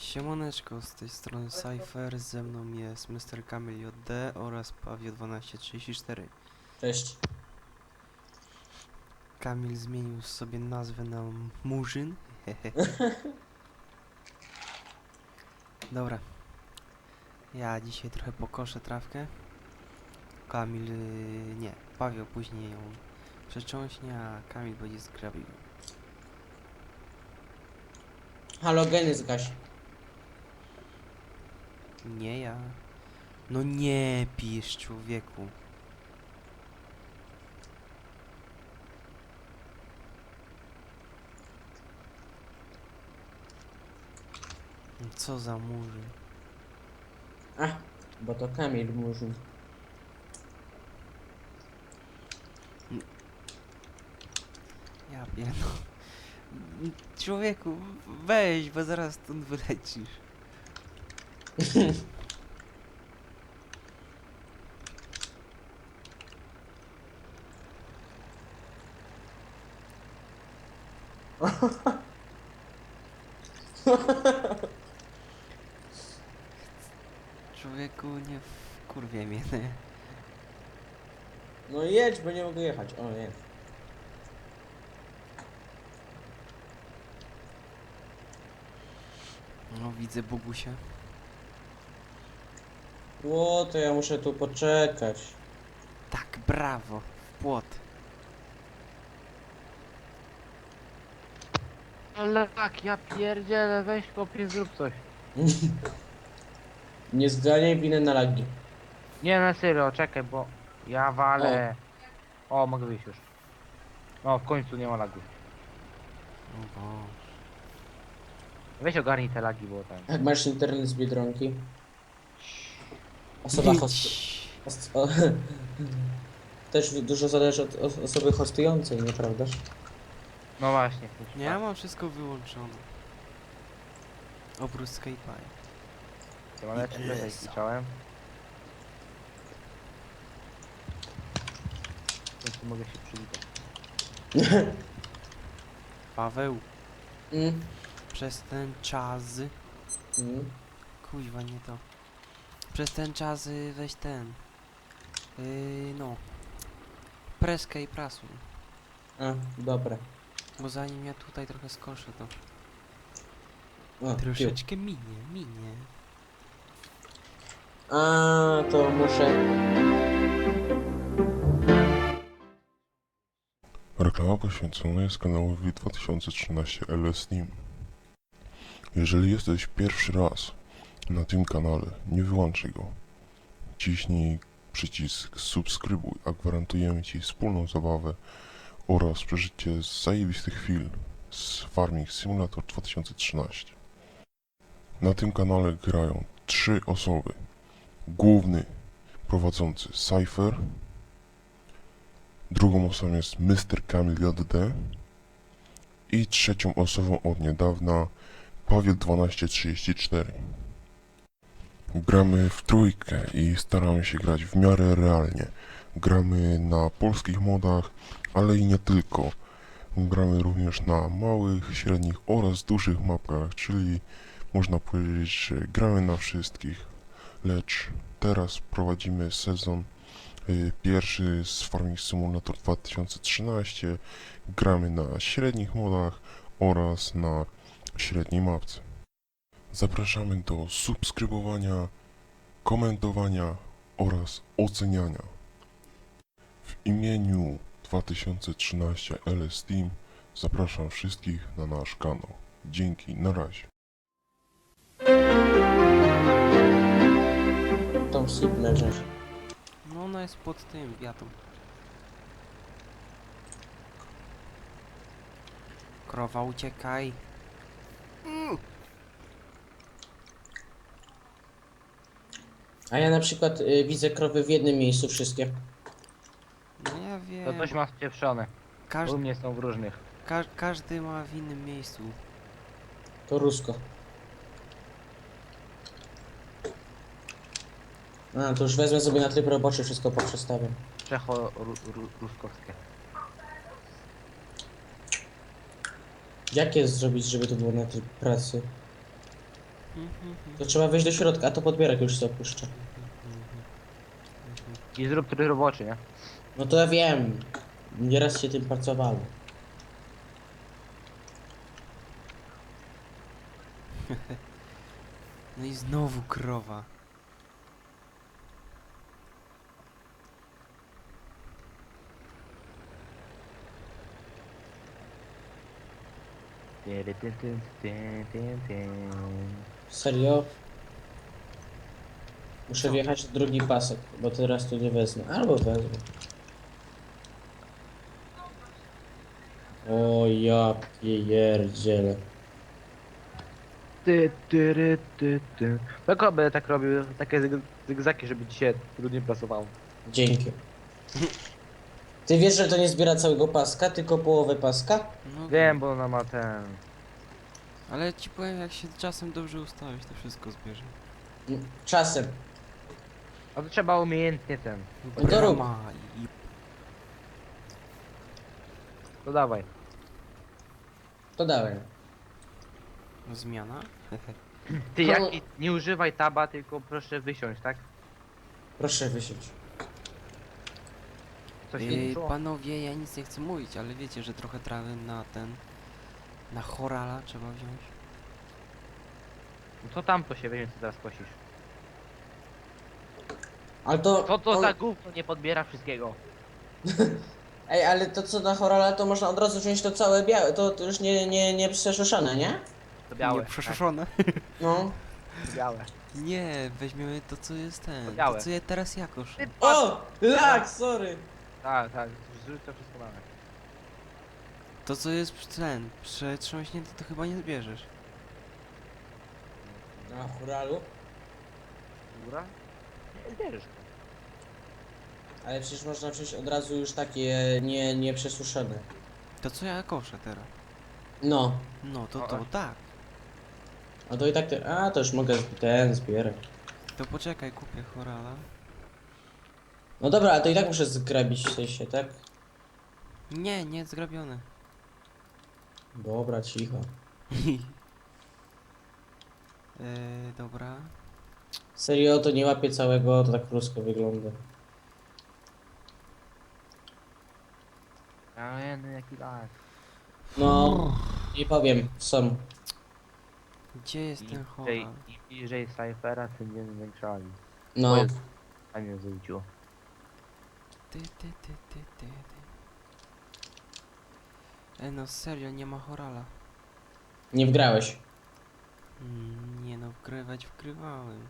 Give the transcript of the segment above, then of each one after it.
Siemoneczko, z tej strony Cypher, ze mną jest Mr. Kamil JD oraz Pawio 1234. Cześć. Kamil zmienił sobie nazwę na Murzyn. Dobra. Ja dzisiaj trochę pokoszę trawkę. Kamil, y, nie, Pawio później ją przecząśnie, a Kamil będzie zgrabił. Halogeny zgaś. Nie ja. No nie pisz człowieku. No Co za murzy. A, bo to Kamil mówił. Ja pierdolę. Człowieku, weź, bo zaraz stąd wylecisz. Człowieku, nie kurwie mnie, nie? No jedź, bo nie mogę jechać. O nie. No widzę Bogusia. Ło, to ja muszę tu poczekać. Tak, brawo, w płot. Ale tak, ja pierdzielę, weź kopie, zrób coś. Nie zganiaj winę na lagi. Nie, na serio, czekaj, bo ja walę. O, mogę wyjść już. No, w końcu nie ma lagu. O Boże. Weź ogarnij te lagi, bo tam. Jak masz internet z Biedronki? Osoba host... Idź. host o, też dużo zależy od os- osoby hostującej, nieprawdaż? No właśnie. Nie, ja mam wszystko wyłączone. Oprócz Skype'a. Ja mam lepszy tutaj klikałem. W końcu mogę się przywitać. Paweł, Mm. przez ten czas... Mm. Kuźwa, nie to. Przez ten czas y, weź ten... Yy, no... Preskę i prasuj. A, dobra. Bo zanim ja tutaj trochę skoszę, to O, pił. troszeczkę minie, minie. A, to muszę... Reklama poświęcona jest kanałowi 2013 LS Team. Jeżeli jesteś pierwszy raz na tym kanale, nie wyłączaj go. Ciśnij przycisk subskrybuj, a gwarantujemy Ci wspólną zabawę oraz przeżycie zajebistych chwil z Farming Simulator 2013. Na tym kanale grają trzy osoby. Główny prowadzący Cypher, Drugą osobą jest Mr. Kamil JD i trzecią osobą od niedawna Paweł 1234. Gramy w trójkę i staramy się grać w miarę realnie. Gramy na polskich modach, ale i nie tylko. Gramy również na małych, średnich oraz dużych mapkach, czyli można powiedzieć, że gramy na wszystkich. Lecz teraz prowadzimy sezon Y, Pierwszy z Farming Simulator 2013 gramy na średnich modach oraz na średniej mapce. Zapraszamy do subskrybowania, komentowania oraz oceniania. W imieniu 2013 LS Team zapraszam wszystkich na nasz kanał. Dzięki, na razie. Sypnę wziąć. No ona jest pod tym wiatą. Krowa uciekaj. A ja na przykład y, widzę krowy w jednym miejscu wszystkie. No ja To wiem. coś ma spieprzone. U Każdy, mnie są w różnych. ka każdy ma w innym miejscu. To rusko. A, to już wezmę sobie na tryb roboczy, wszystko poprzestawiam. Czecho-ruskowskie. Jak jest zrobić, żeby to było na tryb pracy? To trzeba wejść do środka, a to podbierak już się opuszcza. I zrób tryb roboczy, nie? No to ja wiem. Nieraz się tym pracowało. No i znowu krowa. Tyry, ty, ty, ty, ty, ty. Serio? Muszę wjechać w drugi pasek, bo teraz tu nie wezmę. Albo wezmę. O ja pierdzielę. Ty, tyry, ty, ty. Tylko by tak robił, takie zyg- zygzaki, żeby ci się trudniej pracowało. Dzięki. Ty wiesz, że to nie zbiera całego paska, tylko połowę paska? No Wiem, bo ona ma ten... Ale ci powiem, jak się czasem dobrze ustawić, to wszystko zbierze. Mm, Czasem. A to trzeba umiejętnie ten. No to rób. Brama i... To dawaj. To dałem. Zmiana? Ty jak nie używaj taba, tylko proszę wysiąść, tak? Proszę wysiąść. Coś Ej, panowie, ja nic nie chcę mówić, ale wiecie, że trochę trawy na ten... Na chorala trzeba wziąć. No to tam to się weźmie, co teraz kosisz. Ale to... Co to za gówno nie podbiera wszystkiego? Ej, ale to co na chorala, to można od razu wziąć to całe białe, to, to już nie, nie, nie przeszuszone, nie? To białe. Nie, przeszuszone. No. Tak, białe. Nie, weźmiemy to, co jest ten. To, białe. co je teraz ja koszę. Ty, O! Lak, sorry! Tak, tak, zrzuć to wszystko mamy. To, co jest przy- ten, przetrząśnięte, to chyba nie zbierzesz. Na choralu? Góra? Nie zbierzesz. Ale przecież można wziąć od razu już takie nie, nie przesuszone. To, co ja koszę teraz. No. No, to O, to, tak. A to i tak te... A, to już mogę zb- ten zbierać. To poczekaj, kupię chorala. No dobra, ale to i tak muszę zgrabić w sensie, tak? Nie, nie, zgrabione. Dobra, cicho. e, dobra. Serio, to nie łapie całego, to tak krótko wygląda. Ale no jaki lag. No, nie powiem, są. Gdzie jest ten Im choral? bliżej, im bliżej Cyphera, tym nie zwiększali. No. A nie zwróciło. Ty, ty, ty, ty, ty, ty. E, no serio, nie ma chorala. nie wgrałeś. Mm, nie no, wgrywać wgrywałem.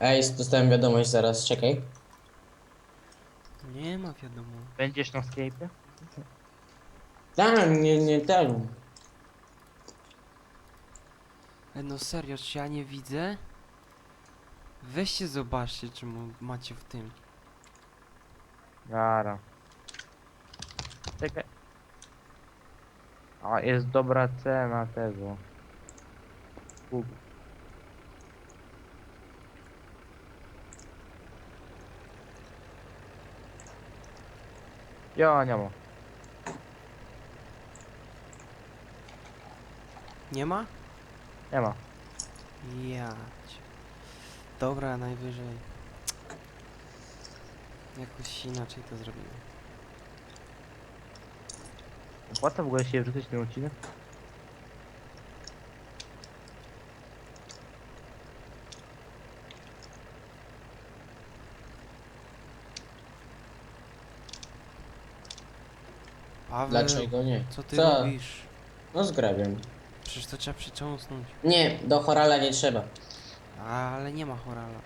Ej, dostałem wiadomość zaraz, czekaj. Nie ma wiadomo. Będziesz na Skype'ie? Tak, nie, nie ten. E, no serio, czy ja nie widzę? Weźcie zobaczcie, czy mu macie w tym. Gara. Czekaj. A jest dobra cena tego. Kup. Ja nie ma. Nie ma? Nie ma. Ja. cię. Dobra, najwyżej. Jakoś inaczej to zrobimy. Opłaca w ogóle się wrzucić ten odcinek? Paweł, Dlaczego nie? co ty Co? robisz? No zgrabiam. Przecież to trzeba przycząsnąć. Nie, do chorala nie trzeba. Ale nie ma chorala.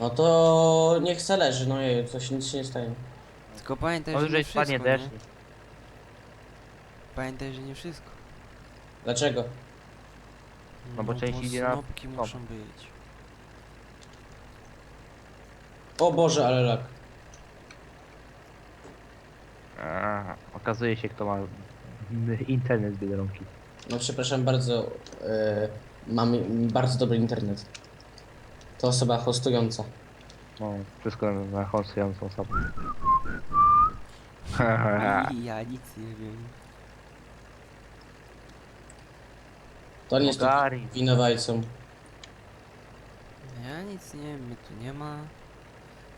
No to niech se leży, no jej, coś nic się nie stanie. Tylko pamiętaj, że nie spadnie wszystko, deszcz. nie? Pamiętaj, że nie wszystko. Dlaczego? No bo część idzie na snopki top. muszą być. O Boże, ale lak. A, okazuje się kto ma internet z Biedronki. No przepraszam bardzo, e, mam bardzo dobry internet. To osoba hostująca. No, wszystko na, hostującą osobę. I ja nic nie wiem. To nie jest winowajcą. Ja nic nie wiem, mnie tu nie ma.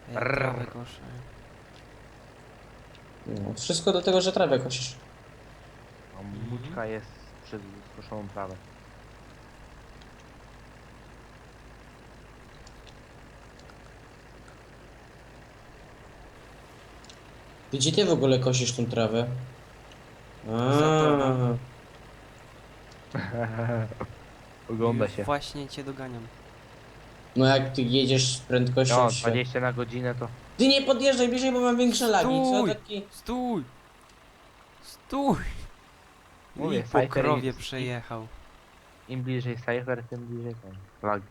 Brrr. trawę koszę. No, wszystko do tego, że trawę kosisz. A Mućka jest przez skoszoną trawę. Gdzie ty w ogóle kosisz tą trawę? Ogląda Już się. Właśnie cię doganiam. No jak ty jedziesz z prędkością No, świat- 20 na godzinę to... Ty nie podjeżdżaj bliżej, bo mam większe lagi. Co Stój! taki... Stój! Stój! Mówię, I po Cypher krowie jest- przejechał. Im bliżej cypher, tym bliżej ten. Lag.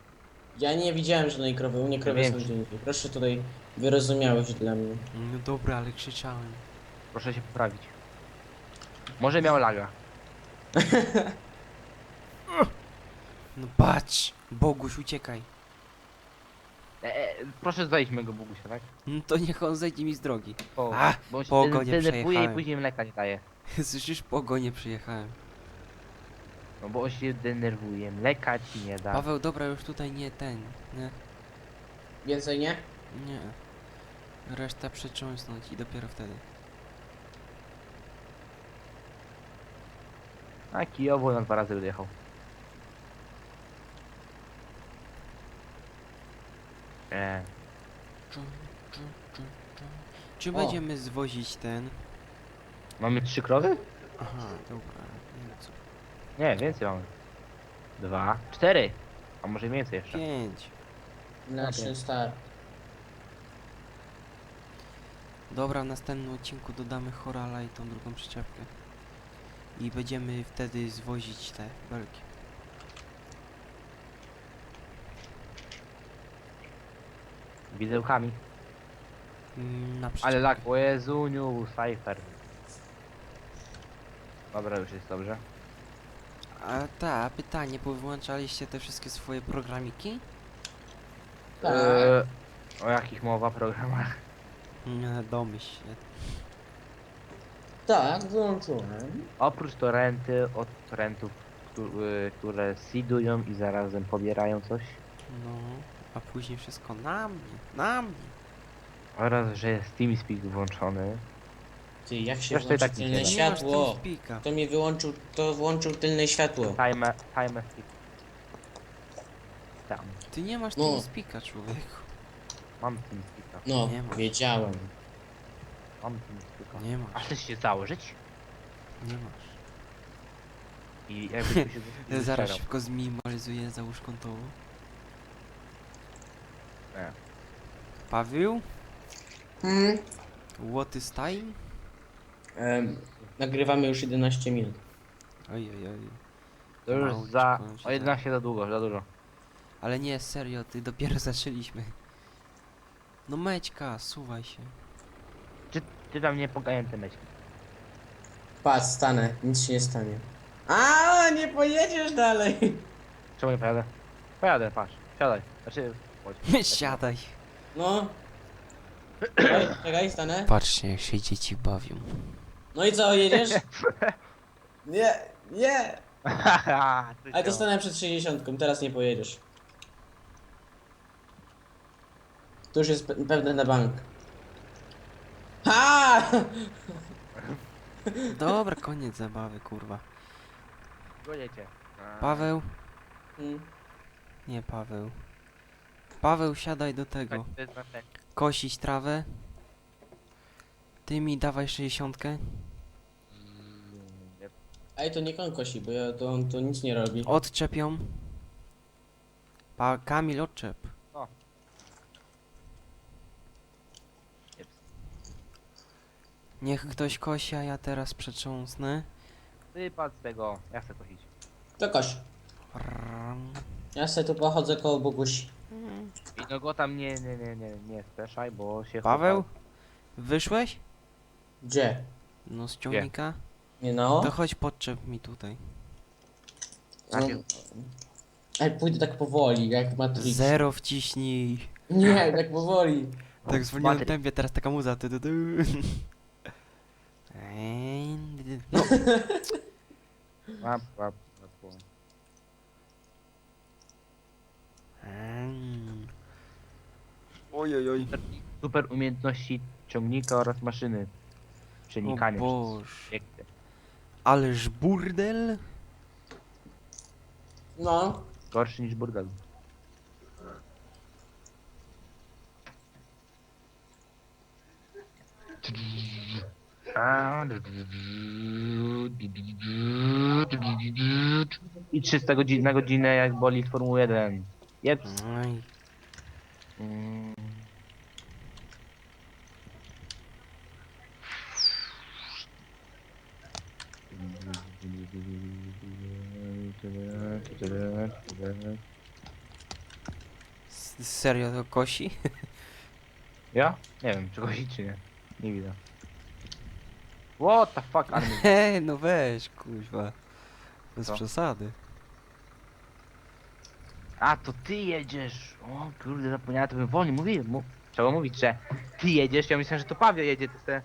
Ja nie widziałem żadnej krowy, u mnie krowy Wiem. są gdzie indziej. Proszę tutaj wyrozumiałeeś dla mnie. No dobra, ale krzyczałem. Proszę się poprawić. Może miał laga. No patrz! Boguś, uciekaj. E, e, proszę zejść mego Bogusia, tak? No to niech on zejdzie mi z drogi. O, A, bo on się po den- ogonie denerwuje i przejechałem. później mleka nie daje. Słyszysz, po ogonie przyjechałem. No bo on się denerwuje, mleka ci nie da. Paweł, dobra, już tutaj nie ten, nie? Więcej nie? Nie. Reszta przetrząsnąć i dopiero wtedy. A kijowo na dwa razy wyjechał. E, Czu, czu, czu, czu. Czy O. będziemy zwozić ten? mamy trzy krowy? Aha, dobra. Nie, więcej mamy. Dwa, cztery. A może więcej jeszcze. Pięć. Na Okej. start. Dobra, w następnym odcinku dodamy Horala i tą drugą przyczepkę. I będziemy wtedy zwozić te belki. Widełkami. Mm, Na Ale przyczepkę. lag, o Jezuniu, cypher. Dobra, już jest dobrze. A ta, pytanie, powyłączaliście te wszystkie swoje programiki? Tak. E, o jakich mowa programach? Nie, domyśl się. Tak, wyłączyłem. Oprócz torrenty, od torrentów, któ- y, które seedują i zarazem pobierają coś. No, a później wszystko na mnie, na mnie. Oraz, że jest TeamSpeak włączony. Ty, jak się Zresztą i włączy tak tylne. Nie masz światło? To mi wyłączył, to włączył tylne światło. Time, time speak. Tam. Ty nie masz No. TeamSpeaka, człowieku. Mam TeamSpeaka. No, Nie ma. wiedziałem. Mam TeamSpeaka. Nie A masz, chcesz się założyć? nie masz. I jakby tu się Ja zaraz zesperał. szybko zminimalizuję, załóż kontowo. Nie. Paweł, Hmm? what is time? Nagrywamy już 11 minut. Oj, oj, oj. To już Mało za... się O 11 za długo, za dużo. Ale nie, serio, ty dopiero zaczęliśmy. No Mećka, suwaj się. Czy ty tam nie poganięty myć? Patrz, stanę, nic się nie stanie. A, nie pojedziesz dalej. Czemu nie pojadę? Pojadę, patrz. Siadaj. Znaczy... chodź. Siadaj. No. Czekaj, czekaj, stanę. Patrzcie, jak się dzieci bawią. No i co, jedziesz? Nie, nie. Ty Ale to stanę przed 60, teraz nie pojedziesz. To już jest pe- pewne na bank. Ha! Dobra, koniec zabawy, kurwa. A. Paweł? Hmm. Nie, Paweł. Paweł, siadaj do tego. To jest na ten. Kosić trawę. Ty mi dawaj 60. Mm, nie- Ej, to nie kosi, bo ja, to on to nic nie robi. Odczepią. Pa Kamil, odczep. nie- Niech ktoś kosi, a ja teraz przetrząsnę. Wypadł z tego. Ja chcę kosić. To koś. Rrrm. Ja se tu pochodzę koło Bogusi. I no go tam nie, nie, nie, nie, nie speszaj, bo się Paweł? chłopak- Wyszłeś? Gdzie? No z ciągnika? Nie no. To chodź podczep mi tutaj. No. Zabił. Ej, pójdę tak powoli, jak Matrix. Zero wciśnij. Nie, tak powoli. Tak w zwolnionym Matry- tempie, teraz taka muza. ty, ty, ty. No, Ojej, oj. Super umiejętności ciągnika oraz maszyny. Przenikania O Boż. przez obiekty. Ależ burdel. No. Gorszy niż burdel. I 300 godzin na godzinę jak boli Formuły 1. Jeps. Oj. Mm. S- Serio to kosi? Ja? Nie wiem, czy kosi czy nie. Nie widzę. What the fuck, Hej, no weź, kuźwa. Bez Co? przesady. A, to ty jedziesz! O kurde, zapomniałem, to bym wolniej mówił. Mu... Trzeba mówić, że ty jedziesz, ja myślałem, że to Paweł jedzie, to se...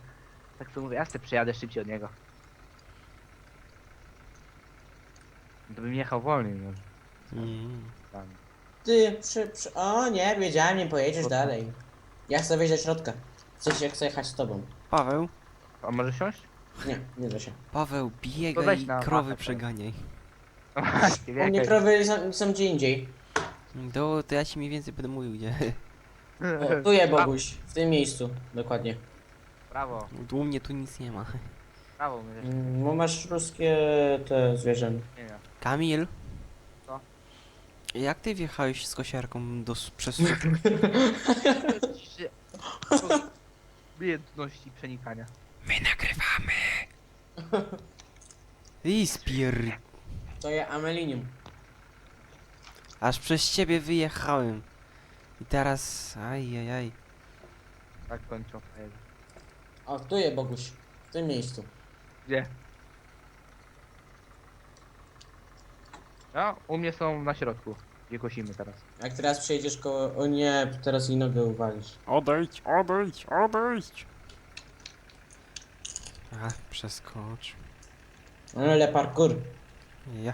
Tak sobie mówię, ja sobie przejadę szybciej od niego. To bym jechał wolniej, no. Mm. Tam. Ty, przy, przy... O nie, wiedziałem, nie pojedziesz dalej. Ja chcę wejść do środka. Chcę, się- chcę jechać z tobą. Paweł, A może siąść? Nie, nie da się. Paweł, To biegaj weź i na krowy mapę, przeganiaj. No właśnie, U mnie wiekaj. krowy są, są gdzie indziej. To, to ja ci mniej więcej będę mówił, gdzie. O, tu je Boguś, w tym miejscu, dokładnie. Brawo, U mnie tu nic nie ma. Brawo, my też Mm, Bo masz ruskie te zwierzęta. nie wiem. Kamil? Co? Jak ty wjechałeś z kosiarką do s- przez... Trzy- Umiejętności przenikania. My nagrywamy! I spier... To je amelinium. Aż przez ciebie wyjechałem. I teraz... Ajajaj. Tak kończą frajerzy. O, tu je Boguś, w tym miejscu. Gdzie? No, u mnie są na środku. Gdzie kosimy teraz. Jak teraz przejdziesz koło... O nie, teraz jej nogę uwalisz. Odejdź, odejdź, odejdź! A, przeskocz. Ale parkour. Ja.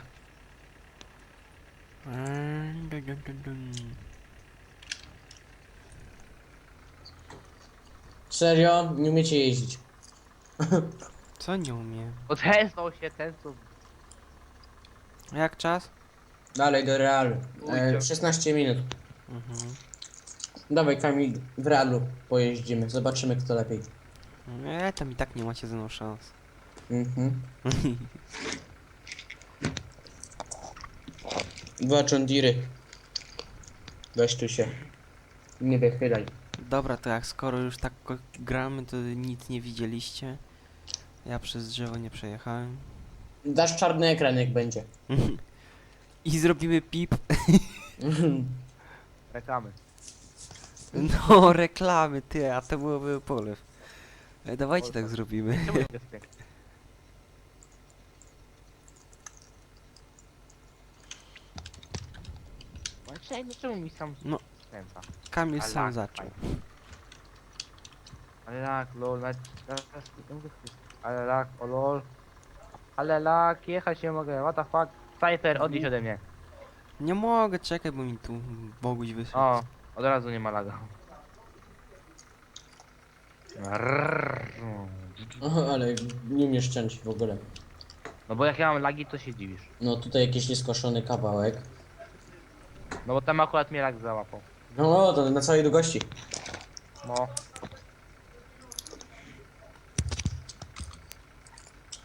Eee, dun. Serio? Nie umiecie jeździć. Co nie umiem? Odezwał się ten, co... Jak czas? Dalej do realu. Ujdzie. E, 16 minut. Mhm. Dawaj Kamil, w realu pojeździmy. Zobaczymy kto lepiej. Nie, tam i tak nie macie ze mną szans. Mhm. Dwa John Deere'y. Weź tu się. Nie wychylaj. Dobra, to jak skoro już tak ko- gramy, to nic nie widzieliście. Ja przez drzewo nie przejechałem. Dasz czarny ekran jak będzie. I zrobimy pip. Reklamy. No, reklamy, ty, a to byłoby polew. E, Dawajcie tak zrobimy. Czemu jest piękny? No czemu, mi sam No. skręca? Kamil sam zaczął. Ale lak, lol, nawet... teraz nie mogę wpisać. Ale lak, o lol. Ale lak, jechać nie mogę, what the fuck. Cypher, odjedź ode mnie. Nie mogę, czekaj, bo mi tu Boguś wyszedł. O, od razu nie ma laga. Rrrr. O, ale nie umiesz ciąć w ogóle. No bo jak ja mam lagi, to się dziwisz. No tutaj jakiś nieskoszony kawałek. No bo tam akurat mnie lag załapał. No to na całej długości. No.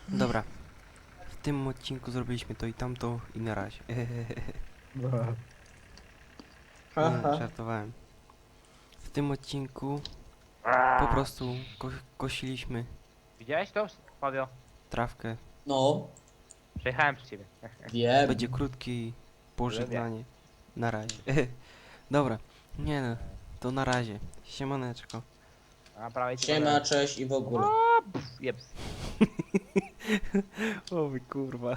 Dobra. W tym odcinku zrobiliśmy to i tamto i na razie. Ha, Nie, żartowałem. W tym odcinku po prostu ko kosiliśmy Widziałeś to, Paweł? trawkę. No, Przejechałem przy ciebie. wiem. Będzie krótkie pożegnanie. Na razie. Dobra. Nie no, to na razie. Siemaneczko. A prawie cię Siema, cześć i w ogóle. Jeps. O kurwa.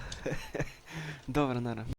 Dobra, nara.